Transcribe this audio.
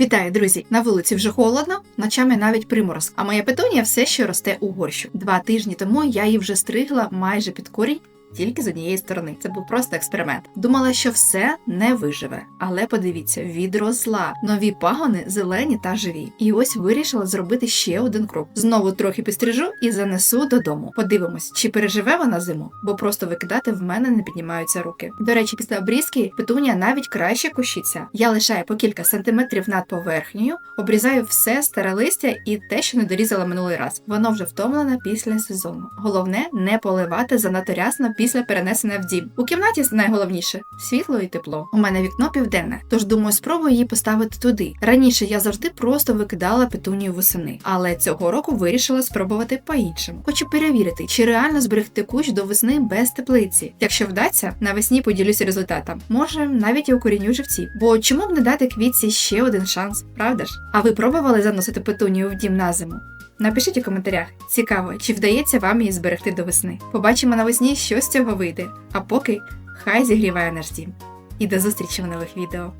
Вітаю, друзі! На вулиці вже холодно, ночами навіть приморозк. А моя петунія все ще росте у горщу. Два тижні тому я її вже стригла майже під корінь. Тільки з однієї сторони. Це був просто експеримент. Думала, що все не виживе. Але подивіться, відросла. Нові пагони зелені та живі. І ось вирішила зробити ще один крок. Знову трохи підстрижу і занесу додому. Подивимось, чи переживе вона зиму, бо просто викидати в мене не піднімаються руки. До речі, після обрізки петунія навіть краще кущиться. Я лишаю по кілька сантиметрів над поверхнею, обрізаю все старе листя і те, що не дорізала минулий раз. Воно вже втомлене після сезону. Головне не поливати занадто рясно після перенесення в дім. У кімнаті найголовніше світло і тепло. У мене вікно південне, тож думаю, спробую її поставити туди. Раніше я завжди просто викидала петунію восени, але цього року вирішила спробувати по-іншому. Хочу перевірити, чи реально зберегти кущ до весни без теплиці. Якщо вдасться, навесні поділюся результатом. Може, навіть і укоріню живці. Бо чому б не дати квітці ще один шанс, правда ж? А ви пробували заносити петунію в дім на зиму? Напишіть у коментарях, цікаво, чи вдається вам її зберегти до весни. Побачимо навесні, що з цього вийде. А поки хай зігріває наш дім. І до зустрічі в нових відео.